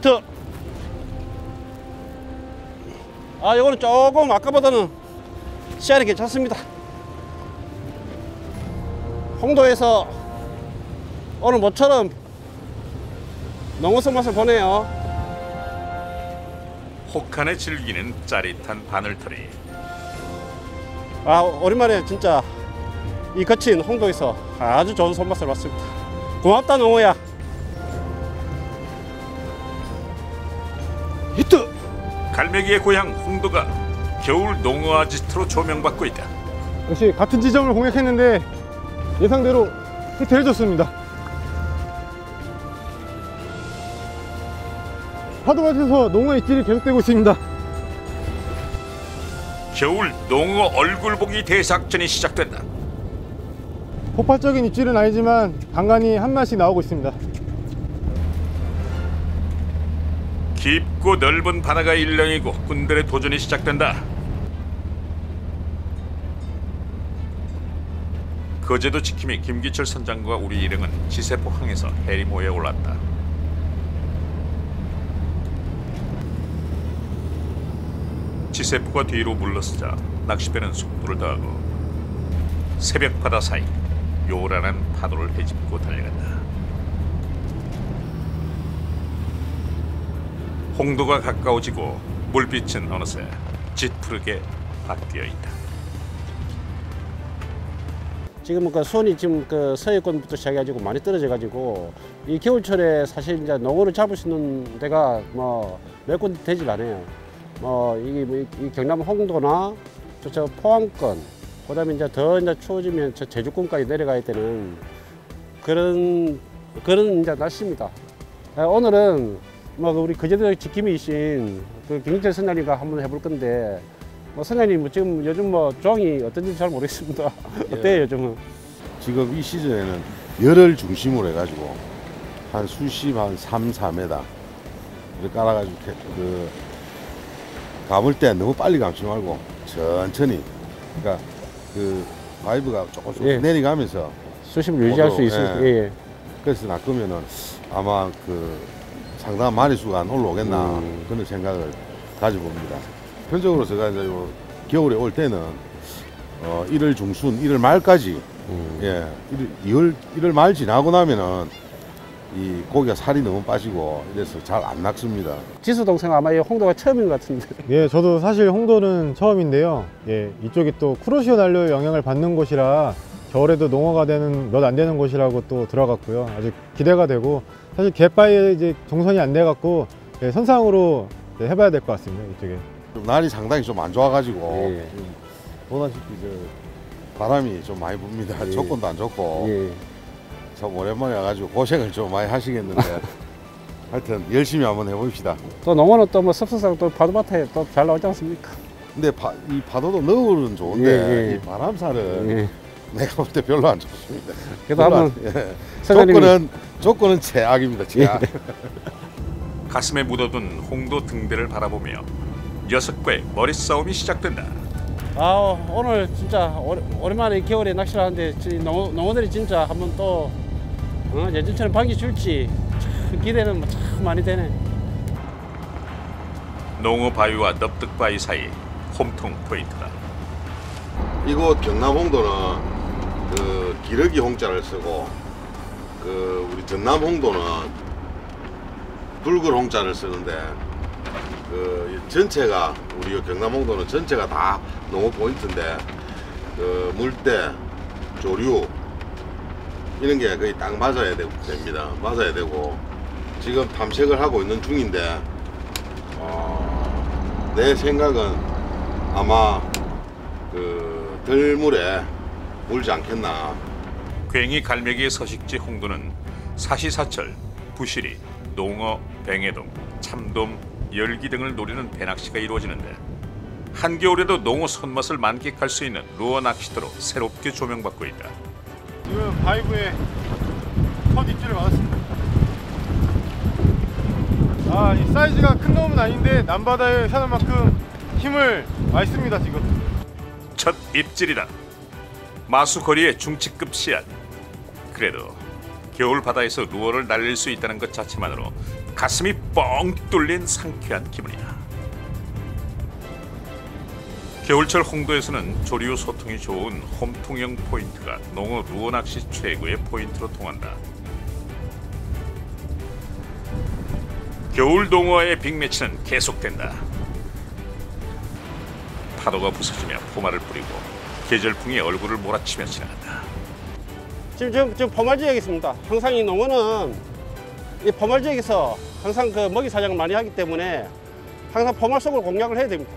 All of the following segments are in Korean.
히트. 아 이거는 조금 아까보다는 시야이 괜찮습니다. 홍도에서 오늘 모처럼 농어성 맛을 보네요. 혹한에 즐기는 짜릿한 바늘털이. 아 오랜만에 진짜 이 거친 홍도에서 아주 좋은 손맛을 봤습니다. 고맙다 농어야 갈매기의 고향 홍도가 겨울 농어 아지트로 조명받고 있다. 역시 같은 지점을 공략했는데 예상대로 히트 해줬습니다. 파도밭에서 농어 입질이 계속되고 있습니다. 겨울 농어 얼굴 보기 대작전이 시작된다. 폭발적인 입질은 아니지만 간간히 한 마씩 나오고 있습니다. 깊고 넓은 바다가 일렁이고 군들의 도전이 시작된다. 거제도 지킴이 김기철 선장과 우리 일행은 지세포 항에서 해리모에 올랐다. 지세포가 뒤로 물러서자 낚시배는 속도를 더하고 새벽 바다 사이 요란한 파도를 헤집고 달려간다. 홍도가 가까워지고 물빛은 어느새 짙푸르게 바뀌어 있다. 지금은 그 수온이 지금 그 서해권부터 시작해가지고 많이 떨어져가지고 이 겨울철에 사실 이제 농어를 잡을 수 있는 데가 뭐몇 군데 되질 않아요. 뭐 이게 뭐 이- 이 경남 홍도나 저, 저 포항권 그다음에 이제 더 이제 추워지면 저 제주권까지 내려가야 되는 그런 그런 이제 날씨입니다. 아, 오늘은 뭐 우리 거제도 지킴이신 그 김기철 선장님과 한번 해볼 건데 뭐 선장님 뭐 지금 요즘 뭐 종이 어떤지 잘 모르겠습니다. 어때요 요즘은? 지금 이 시즌에는 열을 중심으로 해가지고 한 수심 한 3, 4m 를 깔아가지고 이렇게 그 감을 때 너무 빨리 감지 말고 천천히 그러니까 그 바이브가 조금 조금 예. 내려가면서 수심을 유지할 수 있으니까 예. 예. 예. 그래서 낚으면은 아마 그 상당한 마리수가 안 올라오겠나 음. 그런 생각을 가져봅니다. 표적으로 제가 이제 요 겨울에 올 때는 어 1월 중순, 1월 말까지 음. 예, 1월, 1월 말 지나고 나면은 이 고기가 살이 너무 빠지고 이래서 잘 안 낚습니다. 지수 동생 아마 이 홍도가 처음인 것 같은데. 예, 저도 사실 홍도는 처음인데요. 예, 이쪽이 또 쿠로시오 난로의 영향을 받는 곳이라 겨울에도 농어가 되는 몇 안 되는 곳이라고 또 들어갔고요. 아주 기대가 되고 사실 갯바위에 이제 동선이 안 돼 갖고 예, 선상으로 이제 해봐야 될 것 같습니다. 이쪽에. 좀 날이 상당히 좀 안 좋아가지고 예. 보다시피 저 바람이 좀 많이 붑니다. 예. 조건도 안 좋고 예. 참 오랜만에 와가지고 고생을 좀 많이 하시겠는데 하여튼 열심히 한번 해봅시다. 또 농어는 또뭐 섭섭상 또 바도밭에 또 잘 나오지 않습니까? 근데 바- 이 파도도 너울은 좋은데 예, 예. 이 바람살은 예. 내가 볼 때 별로 안 좋습니다. 그래도 한번 안- 예. 조건은 조건은 최악입니다. 최악. 가슴에 묻어둔 홍도 등대를 바라보며 녀석과의 머리 싸움이 시작된다. 아 오늘 진짜 오랜만에 이 겨울에 낚시를 하는데 지- 농어, 농어들이 진짜 한번 또 어, 예전처럼 반기 줄지 참 기대는 뭐참 많이 되네. 농어 바위와 넙득 바위 사이 홈통 포인트다. 이곳 경남 홍도는 그 기러기 홍자를 쓰고 그 우리 전남 홍도는 붉은 홍자를 쓰는데 그 전체가 우리 경남 홍도는 전체가 다 농업 포인트인데 그 물때 조류 이런 게 거의 딱 맞아야 되, 됩니다. 맞아야 되고 지금 탐색을 하고 있는 중인데 어, 내 생각은 아마 그 들물에 물지 않겠나. 괜히 갈매기의 서식지 홍도는 사시사철, 부시리, 농어, 뱅해돔, 참돔, 열기 등을 노리는 배낚시가 이루어지는데 한겨울에도 농어 손맛을 만끽할 수 있는 루어 낚시터로 새롭게 조명받고 있다. 지금 바이브에 첫 입질을 받았습니다. 아, 이 사이즈가 큰 놈은 아닌데 남바다에 사는 만큼 힘을 많이 씁니다 지금. 첫 입질이다. 마수거리의 중치급 씨앗. 그래도 겨울 바다에서 루어를 날릴 수 있다는 것 자체만으로 가슴이 뻥 뚫린 상쾌한 기분이다. 겨울철 홍도에서는 조류 소통이 좋은 홈통형 포인트가 농어 루어 낚시 최고의 포인트로 통한다. 겨울 농어의 빅매치는 계속된다. 파도가 부서지며 포마를 뿌리고 계절풍이 얼굴을 몰아치며 지나간다. 지금 지금 지금 포말 지역에 있습니다. 항상 이 농어는 이 포말 지역에서 항상 그 먹이 사냥을 많이 하기 때문에 항상 포말 속으로 공략을 해야 됩니다.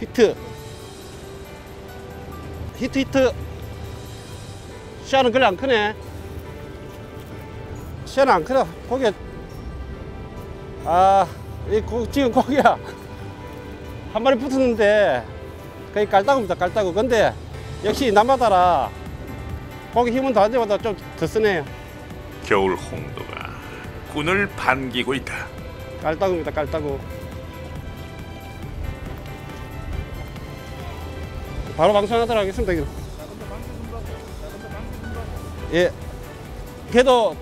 히트. 히트 히트. 시야는 그래 안 크네. 시야는 안 크다. 고개. 아이 지금 고기야. 한 마리 붙었는데 거의 깔따구입니다 깔따구 근데 역시 남마다라 고기 힘은 때마다 좀 더 쓰네요. 겨울 홍도가 꾼을 반기고 있다. 깔따구입니다 깔따구 바로 방송하도록 하겠습니다. 예. 그래도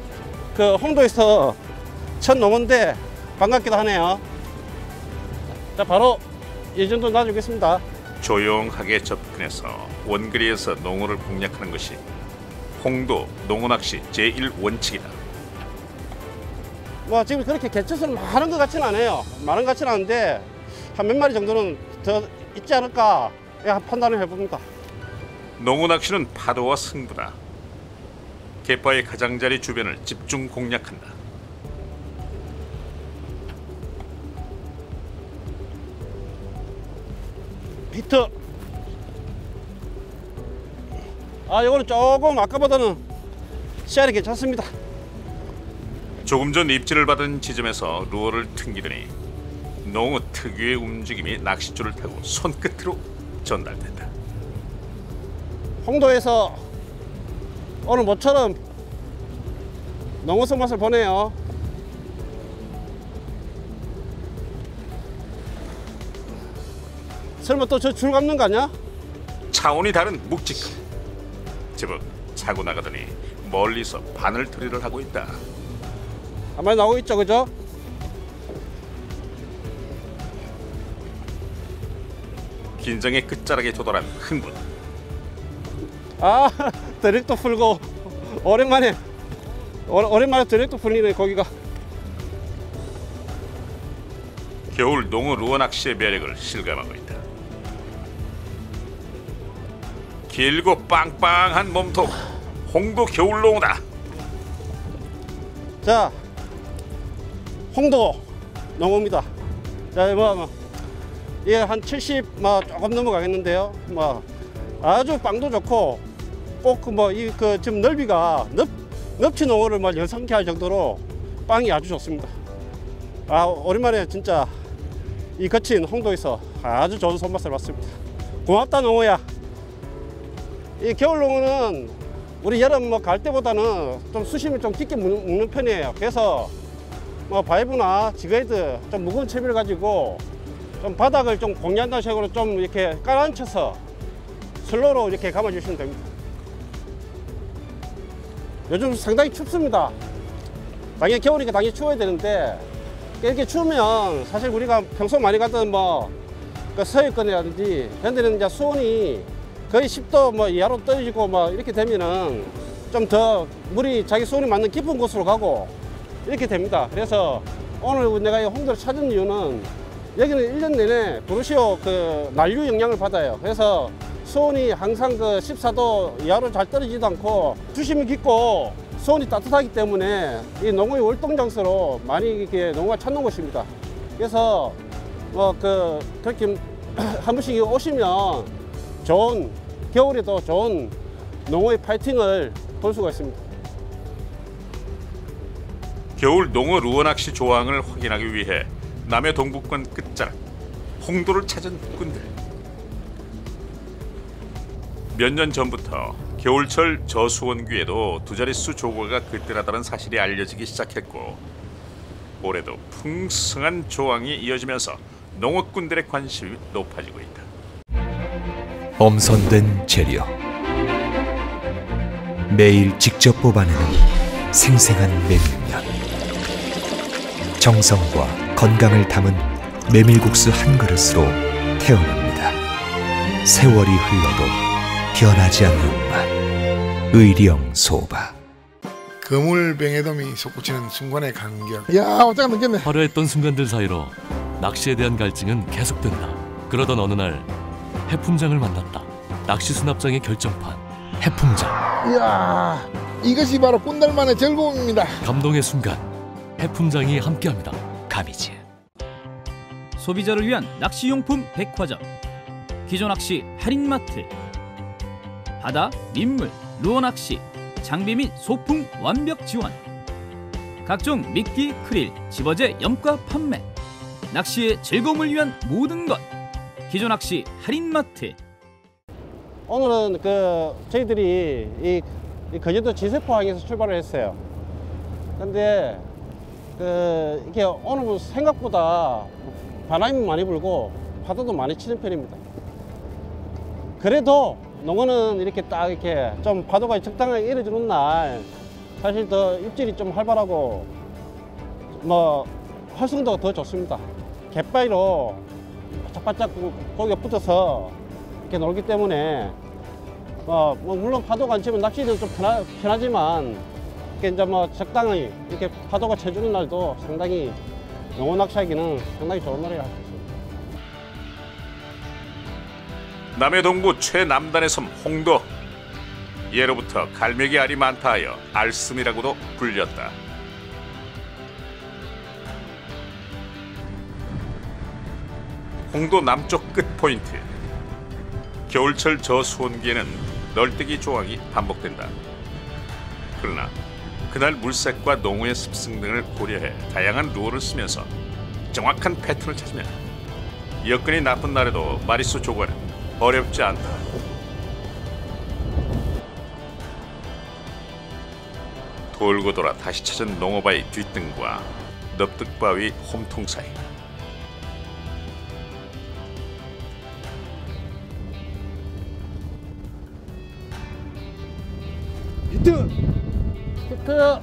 그 홍도에서 첫 농어인데 반갑기도 하네요. 자 바로 이 정도 놔주겠습니다 조용하게 접근해서 원거리에서 농어를 공략하는 것이 홍도 농어낚시 제1원칙이다. 뭐 지금 그렇게 개체수는 많은 것 같지는 않아요. 많은 것 같지는 않은데 한 몇 마리 정도는 더 있지 않을까 예, 판단을 해봅니다. 농어낚시는 파도와 승부다. 갯바의 가장자리 주변을 집중 공략한다. 비트. 아, 이거는 조금 아까보다는 씨알이 괜찮습니다. 조금 전 입질을 받은 지점에서 루어를 튕기더니 농어 특유의 움직임이 낚싯줄을 타고 손끝으로 전달된다. 홍도에서 오늘 모처럼 농어성 맛을 보네요. 설마 또 저 줄 감는 거 아니야? 차원이 다른 묵직함. 제법 차고 나가더니 멀리서 바늘 트리를 하고 있다. 한 마리 나오고 있죠, 그죠? 긴장의 끝자락에 도달한 흥분. 아, 드랙도 풀고 오랜만에 오, 오랜만에 드랙도 풀리네 거기가. 겨울 농어 루어 낚시의 매력을 실감하고 있다. 길고 빵빵한 몸통 홍도 겨울 농어다. 자, 홍도 농어입니다. 자, 뭐, 뭐 이게 한 70, 뭐 조금 넘어가겠는데요. 뭐 아주 빵도 좋고 꼭 뭐 이 그 지금 넓이가 넓 넓치 농어를 뭐 연상케 할 정도로 빵이 아주 좋습니다. 아 오랜만에 진짜 이 거친 홍도에서 아주 좋은 손맛을 봤습니다. 고맙다 농어야. 이 겨울 농어는 우리 여름 뭐 갈 때보다는 좀 수심을 좀 깊게 묻는 편이에요. 그래서 뭐 바이브나 지게이드 좀 무거운 채비를 가지고 좀 바닥을 좀 공략한다는 식으로 좀 이렇게 깔아앉혀서 슬로로 이렇게 감아주시면 됩니다. 요즘 상당히 춥습니다. 당연히 겨울이니까 당연히 추워야 되는데 이렇게 추우면 사실 우리가 평소 많이 갔던 뭐그 서해권이라든지 그런 데는 이제 수온이 거의 10도 뭐 이하로 떨어지고 뭐 이렇게 되면은 좀 더 물이 자기 수온이 맞는 깊은 곳으로 가고 이렇게 됩니다. 그래서 오늘 내가 이 홍도를 찾은 이유는 여기는 1년 내내 도르시오 그 난류 영향을 받아요. 그래서 수온이 항상 그 14도 이하로 잘 떨어지지도 않고 수심이 깊고 수온이 따뜻하기 때문에 이 농어의 월동 장소로 많이 이렇게 농어가 찾는 곳입니다. 그래서 뭐 그 그렇게 한 번씩 오시면 좋은 겨울에도 좋은 농어의 파이팅을 볼 수가 있습니다. 겨울 농어 루어 낚시 조항을 확인하기 위해 남해 동북권 끝자락 홍도를 찾은 꾼들. 몇 년 전부터 겨울철 저수원귀에도 두 자릿수 조과가 그때라다는 사실이 알려지기 시작했고 올해도 풍성한 조항이 이어지면서 농어꾼들의 관심이 높아지고 있다. 엄선된 재료 매일 직접 뽑아내는 생생한 메밀면 정성과 건강을 담은 메밀국수 한 그릇으로 태어납니다 세월이 흘러도 변하지 않는 맛 의령 소바 거물뱅에돔이 솟구치는 순간의 간격. 야, 어쩌가 느꼈네. 화려했던 순간들 사이로 낚시에 대한 갈증은 계속된다. 그러던 어느 날 해품장을 만났다. 낚시 수납장의 결정판 해품장. 이야, 이것이 바로 꽃날만의 즐거움입니다. 감동의 순간 해품장이 함께합니다. 가미즈. 소비자를 위한 낚시용품 백화점 기존 낚시 할인마트 바다, 민물, 루어 낚시, 장비 및 소품 완벽 지원 각종 미끼, 크릴, 집어제, 염가 판매 낚시의 즐거움을 위한 모든 것 기존 낚시 할인마트 오늘은 그 저희들이 이, 이 거제도 지세포항에서 출발을 했어요. 근데 그 이게 오늘 생각보다 바람이 많이 불고 파도도 많이 치는 편입니다. 그래도 농어는 이렇게 딱 이렇게 좀 파도가 적당하게 일어주는 날 사실 더 입질이 좀 활발하고 뭐 활성도가 더 좋습니다. 갯바위로 바짝바짝 고기가 붙어서 이렇게 놀기 때문에 뭐, 뭐 물론 파도가 안 치면 낚시는 좀 편하, 편하지만 이렇게 이제 뭐 적당히 이렇게 파도가 쳐주는 날도 상당히 농어 낚시하기는 상당히 좋은 날이라 할수 있습니다. 남해 동부 최남단의 섬 홍도 예로부터 갈매기 알이 많다 하여 알섬이라고도 불렸다. 홍도 남쪽 끝 포인트 겨울철 저수온기에는 널뛰기 조항이 반복된다. 그러나 그날 물색과 농어의 습성 등을 고려해 다양한 루어를 쓰면서 정확한 패턴을 찾으면 여건이 나쁜 날에도 마리수 조과는 어렵지 않다. 돌고 돌아 다시 찾은 농어바위 뒷등과 넙득바위 홈통 사이 히트!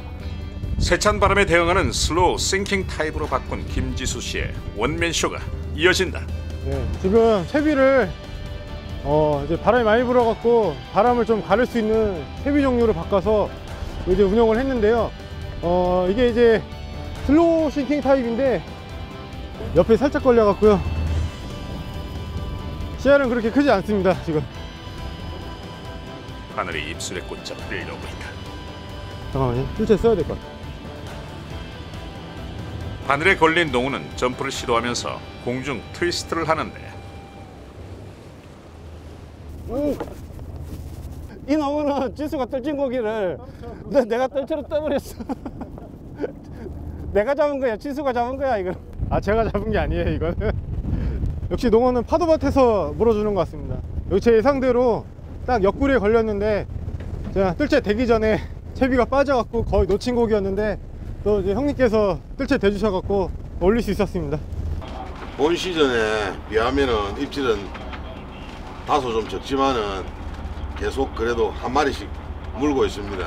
세찬 바람에 대응하는 슬로우 싱킹 타입으로 바꾼 김지수 씨의 원맨 쇼가 이어진다. 네, 지금 채비를 어, 이제 바람이 많이 불어갖고 바람을 좀 가를 수 있는 채비 종류를 바꿔서 이제 운영을 했는데요. 어, 이게 이제 슬로우 싱킹 타입인데 옆에 살짝 걸려갖고요. 씨알은 그렇게 크지 않습니다, 지금. 하늘이 입술에 꽂자 끌려오고 있다. 잠깐만요. 실제 써야 될 것 같아요. 바늘에 걸린 농우는 점프를 시도하면서 공중 트위스트를 하는데 음. 이 농어는 지수가 떨친 고기를 내- 내가 떨쳐로 떠버렸어. 내가 잡은 거야. 지수가 잡은 거야, 이거. 아, 제가 잡은 게 아니에요, 이거는. 역시 농어는 파도밭에서 물어주는 것 같습니다. 여기 제 예상대로 딱 옆구리에 걸렸는데 제가 뜰채 되기 전에 채비가 빠져갖고 거의 놓친 고기였는데 또 이제 형님께서 뜰채 대주셔갖고 올릴 수 있었습니다. 본 시즌에 비하면은 입질은 다소 좀 적지만은 계속 그래도 한 마리씩 물고 있습니다.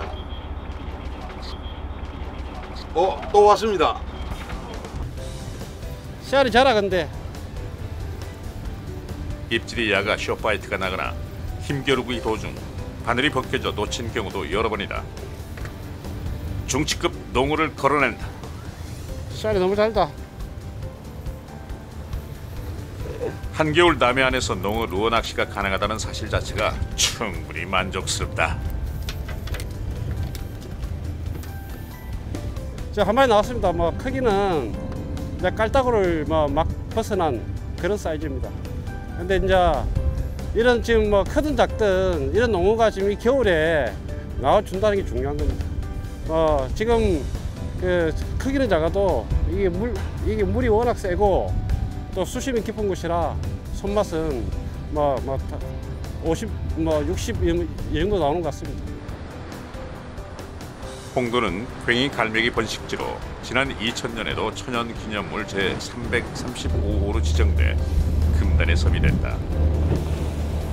어, 또 왔습니다. 씨알이 자라, 근데. 입질이 야가 쇼파이트가 나거나 힘겨루기 도중 바늘이 벗겨져 놓친 경우도 여러 번이다. 중치급 농어를 걸어낸다. 씨알이 너무 잘다. 한겨울 남해 안에서 농어 루어 낚시가 가능하다는 사실 자체가 충분히 만족스럽다. 저한 마리 나왔습니다. 뭐 크기는 이제 깔따구를 뭐 막 벗어난 그런 사이즈입니다. 근데 이제 이런 지금 뭐 크든 작든 이런 농어가 지금 이 겨울에 나와준다는 게 중요한 겁니다. 어 지금 그 크기는 작아도 이게 물 이게 물이 워낙 세고 또 수심이 깊은 곳이라 손맛은 뭐뭐 50, 뭐 60 이 정도 나오는 것 같습니다. 홍도는 괭이 갈매기 번식지로 지난 2000년에도 천연 기념물 제335호로 지정돼 금단의 섬이 됐다.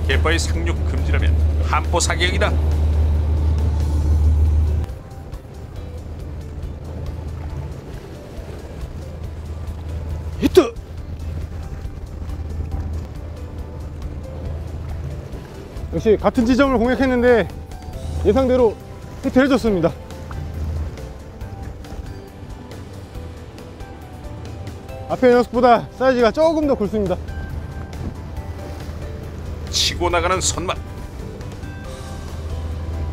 갯바위 상륙 금지라면 한포 사격이다. 히트! 역시 같은 지점을 공략했는데 예상대로 히트를 해줬습니다. 앞에 녀석보다 사이즈가 조금 더 굵습니다. 치고 나가는 손맛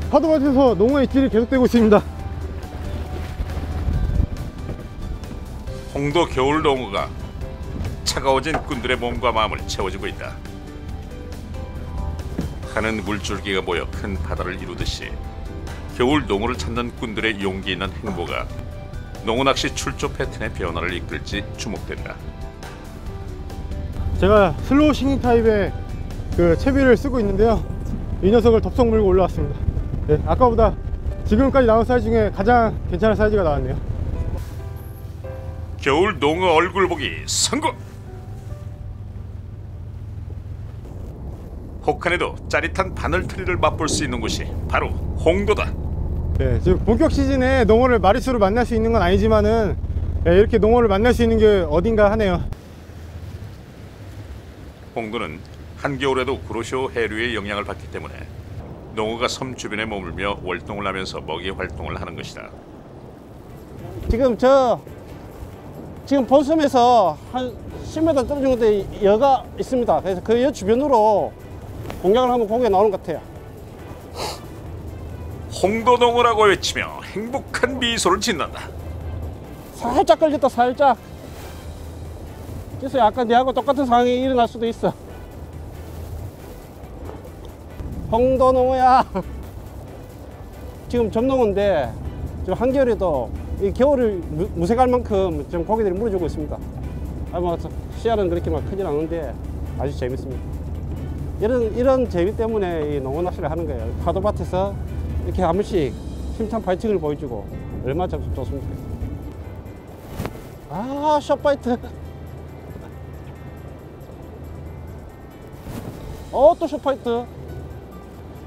파도밭에서 농어의 입질이 계속되고 있습니다. 홍도 겨울 농어가 차가워진 꾼들의 몸과 마음을 채워주고 있다. 가는 물줄기가 모여 큰 바다를 이루듯이 겨울 농어를 찾는 꾼들의 용기 있는 행보가 농어 낚시 출조 패턴의 변화를 이끌지 주목된다. 제가 슬로우 싱잉 타입의 그 채비를 쓰고 있는데요. 이 녀석을 덥석 물고 올라왔습니다. 네, 아까보다 지금까지 나온 사이즈 중에 가장 괜찮은 사이즈가 나왔네요. 겨울 농어 얼굴 보기 성공! 혹한에도 짜릿한 바늘트리를 맛볼 수 있는 곳이 바로 홍도다. 네, 지금 본격 시즌에 농어를 마리수로 만날 수 있는 건 아니지만은 네, 이렇게 농어를 만날 수 있는 게 어딘가 하네요. 홍도는 한겨울에도 구로쇼 해류의 영향을 받기 때문에 농어가 섬 주변에 머물며 월동을 하면서 먹이 활동을 하는 것이다. 지금 저 지금 본섬에서 한 10m 떨어진 곳에 여가 있습니다. 그래서 그 여 주변으로 공략을 하면 고기가 나오는 것 같아요. 홍도 농어라고 외치며 행복한 미소를 짓는다. 살짝 걸렸다 살짝. 그래서 약간 내하고 똑같은 상황이 일어날 수도 있어. 홍도농어야. 지금 점농어인데 지금 한겨울에도 이 겨울을 무- 무색할 만큼 지금 고기들이 물어주고 있습니다. 아마 시야는 그렇게 막 크진 않은데 아주 재밌습니다. 이런 이런 재미 때문에 이 농어 낚시를 하는 거예요. 파도밭에서 이렇게 한 번씩 힘찬 파이팅을 보여주고 얼마나 좋- 좋습니까? 아, 숏바이트. 어, 또 숏바이트.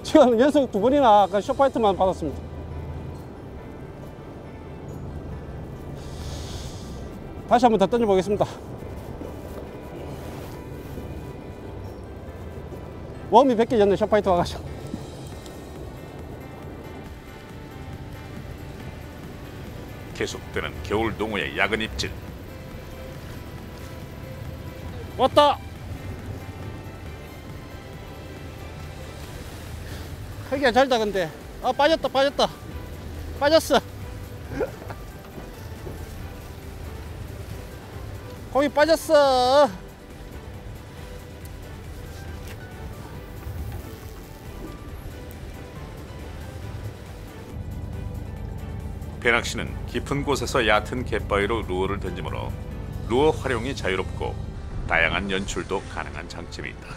지금 연속 두 번이나 아까 숏바이트만 받았습니다. 다시 한번 더 던져보겠습니다. 웜이 100개 전에 숏바이트 와가지고. 계속되는 겨울 농어의 야근 입질. 왔다! 크기가 잘다 근데 아 빠졌다 빠졌다 빠졌어 거기 빠졌어 배낚시는 깊은 곳에서 얕은 갯바위로 루어를 던지므로 루어 활용이 자유롭고 다양한 연출도 가능한 장점이 있다.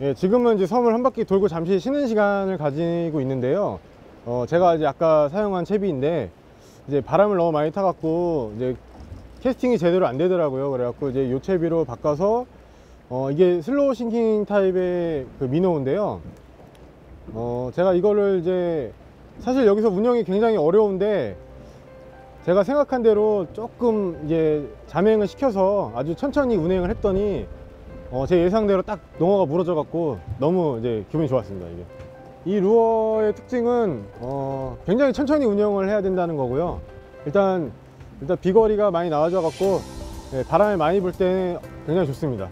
예, 지금은 이제 섬을 한 바퀴 돌고 잠시 쉬는 시간을 가지고 있는데요. 어, 제가 이제 아까 사용한 채비인데 이제 바람을 너무 많이 타갖고 이제 캐스팅이 제대로 안 되더라고요. 그래갖고 이제 요 채비로 바꿔서 어, 이게 슬로우 싱킹 타입의 그 미노인데요. 어, 제가 이거를 이제 사실 여기서 운영이 굉장히 어려운데 제가 생각한 대로 조금 이제 잠행을 시켜서 아주 천천히 운행을 했더니 어, 제 예상대로 딱 농어가 물어져 갖고 너무 이제 기분이 좋았습니다 이게. 이 루어의 특징은 어, 굉장히 천천히 운영을 해야 된다는 거고요. 일단 일단 비거리가 많이 나와져 갖고 예, 바람을 많이 불 때 굉장히 좋습니다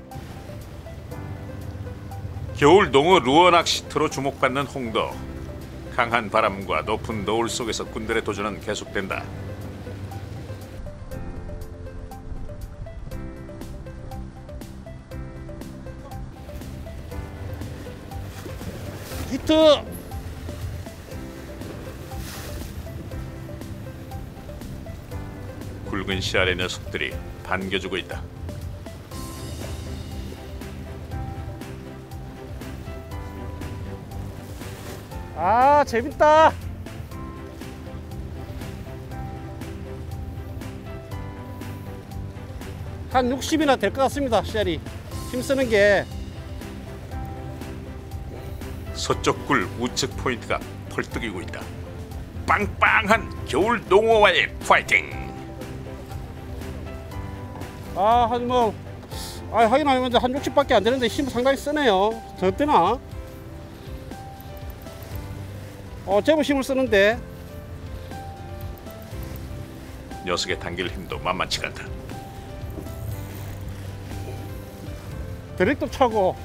겨울 농어 루어 낚시터로 주목받는 홍도. 강한 바람과 높은 노을 속에서 꾼들의 도전은 계속된다. 히트 굵은 씨알의 녀석들이 반겨주고 있다. 아 재밌다 한 60이나 될 것 같습니다 씨알이 힘쓰는 게 서쪽 굴 우측 포인트가 펄뜨기고 있다. 빵빵한 겨울 농어와의 파이팅. 아, 한 뭐, 아, 하긴 하면 한 60밖에 안 되는데 힘 상당히 쓰네요. 저 때나? 어, 제법 힘을 쓰는데. 녀석의 당길 힘도 만만치가 않다. 드랙도 차고.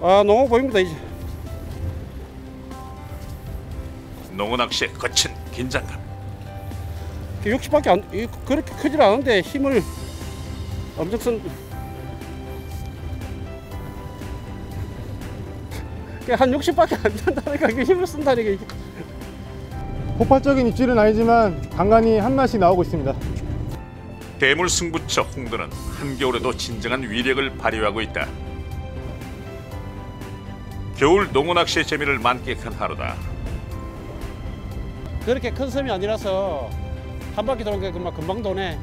아, 농어 보입니다, 이제. 농어 낚시의 거친 긴장감. 60밖에 안, 이- 그렇게 크질 않은데 힘을 엄청 쓴. 한 60밖에 안 된다니까 이게 힘을 쓴다니까 이게. 폭발적인 입질은 아니지만 간간히 한 맛이 나오고 있습니다. 대물 승부처 홍도는 한겨울에도 진정한 위력을 발휘하고 있다. 겨울 농어 낚시의 재미를 만끽한 하루다. 그렇게 큰 섬이 아니라서 한 바퀴 도는 게 금방 금방 도네.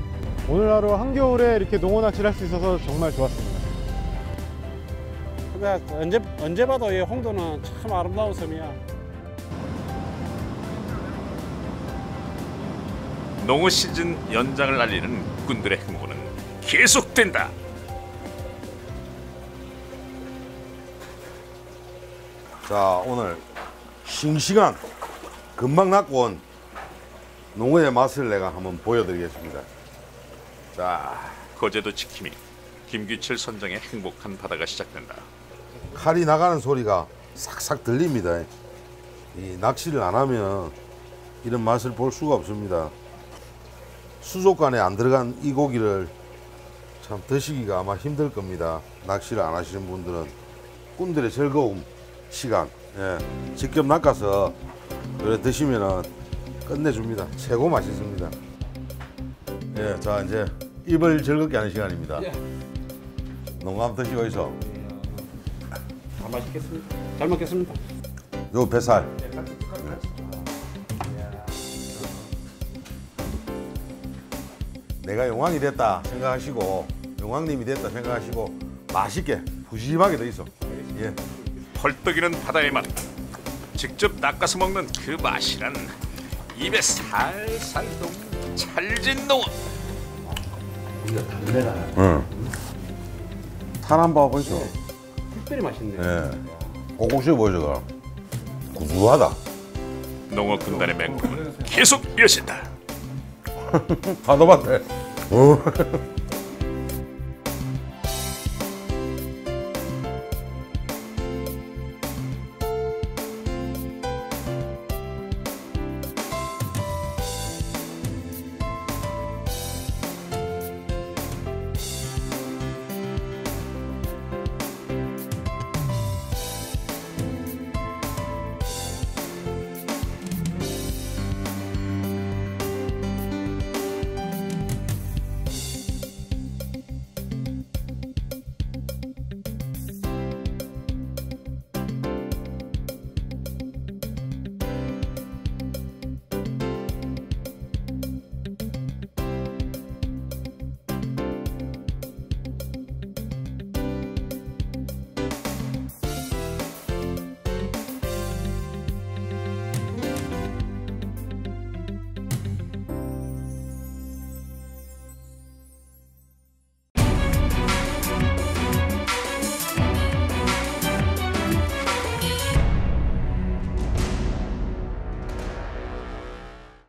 오늘 하루 한겨울에 이렇게 농어 낚시를 할 수 있어서 정말 좋았습니다. 근데 언제 언제 봐도 이 홍도는 참 아름다운 섬이야. 농어 시즌 연장을 알리는 꾼들의 행보는 계속된다. 자 오늘 싱싱한 금방 낚고 온 농어의 맛을 내가 한번 보여드리겠습니다. 자 거제도 지킴이 김규철 선장의 행복한 바다가 시작된다. 칼이 나가는 소리가 싹싹 들립니다. 이 낚시를 안 하면 이런 맛을 볼 수가 없습니다. 수족관에 안 들어간 이 고기를 참 드시기가 아마 힘들 겁니다. 낚시를 안 하시는 분들은 꾼들의 즐거움 시간 예, 직접 낚아서 그래 드시면은 끝내줍니다. 최고 맛있습니다. 예, 자 이제 입을 즐겁게 하는 시간입니다. 농어 한번 드시고 있어. 다 맛있겠습니다. 잘 먹겠습니다. 요 뱃살. 내가 용왕이 됐다 생각하시고 용왕님이 됐다 생각하시고 맛있게 푸짐하게 돼 있어. 예. 펄떡이는 바다의 맛. 직접 낚아서 먹는 그 맛이란 입에 살살 녹는 찰진 농어. 응. 탄한 봐 보이소. 특별히 맛있네. 예. 꼭꼭씩 보이죠. 구수하다. 농어 군단의 맹금은 계속 이어진다. 파도 밭에. 어.